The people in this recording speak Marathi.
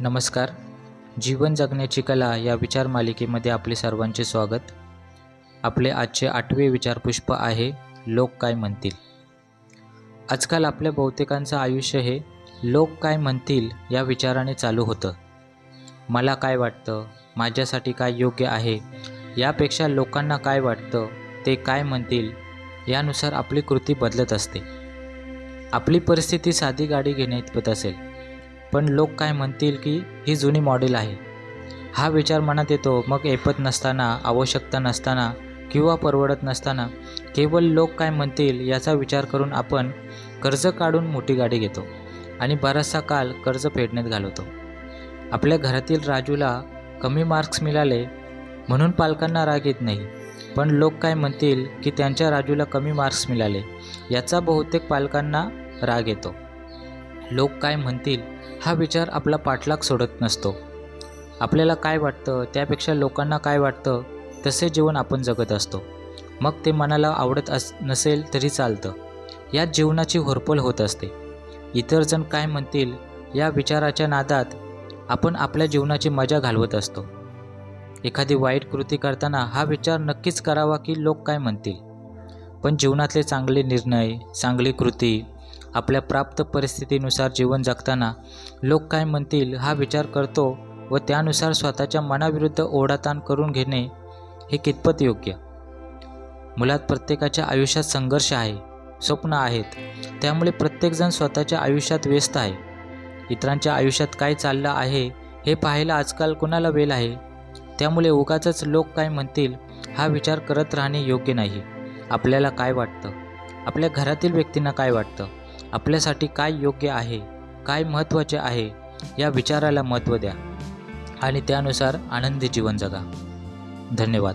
नमस्कार. जीवन जगण्याची कला या विचार मालिकेमध्ये आपले सर्वांचे स्वागत. आपले आजचे आठवे विचारपुष्प आहे लोक काय म्हणतील? आजकाल आपल्या बहुतेकांचं आयुष्य हे लोक काय म्हणतील या विचाराने चालू होतं. मला काय वाटतं? माझ्यासाठी काय योग्य आहे? यापेक्षा लोकांना काय वाटतं? ते काय म्हणतील? यानुसार आपली कृती बदलत असते. आपली परिस्थिती साधी गाडी घेण्याइतपत असेल. पण लोक काय म्हणतील की ही जुनी मॉडेल आहे. हा विचार मनात येतो मग ऐपत नसताना आवश्यकता नसताना किंवा परवडत नसताना केवळ लोक काय म्हणतील याचा विचार करून आपण कर्ज काढून मोठी गाडी घेतो आणि बराचसा काळ कर्ज फेडण्यात घालवतो. आपल्या घरातील राजूला कमी मार्क्स मिळाले म्हणून पालकांना राग येत नाही. पण लोक काय म्हणतील की त्यांच्या राजूला कमी मार्क्स मिळाले याचा बहुतेक पालकांना राग येतो. लोक काय म्हणतील हा विचार आपला पाठलाग सोडत नसतो. आपल्याला काय वाटतं त्यापेक्षा लोकांना काय वाटतं तसे जीवन आपण जगत असतो. मग ते मनाला आवडत अस नसेल तरी चालतं. यात जीवनाची होरपोल होत असते. इतर जण काय म्हणतील या विचाराच्या नादात आपण आपल्या जीवनाची मजा घालवत असतो. एखादी वाईट कृती करताना हा विचार नक्कीच करावा की लोक काय म्हणतील. पण जीवनातले चांगले निर्णय चांगली कृती आपल्या प्राप्त परिस्थितीनुसार जीवन जगताना लोक काय म्हणतील हा विचार करतो व त्यानुसार स्वतःच्या मनाविरुद्ध ओढाताण करून घेणे हे कितपत योग्य? मुलात प्रत्येकाच्या आयुष्यात संघर्ष आहे स्वप्न आहेत. त्यामुळे प्रत्येकजण स्वतःच्या आयुष्यात व्यस्त आहे. इतरांच्या आयुष्यात काय चाललं आहे हे पाहायला आजकाल कोणाला वेळ आहे? त्यामुळे उगाचच लोक काय म्हणतील हा विचार करत राहणे योग्य नाही. आपल्याला काय वाटतं? आपल्या घरातील व्यक्तींना काय वाटतं? आपल्यासाठी काय योग्य आहे काय महत्त्वाचे आहे या विचाराला महत्त्व द्या. आणि त्यानुसार आनंदी जीवन जगा. धन्यवाद.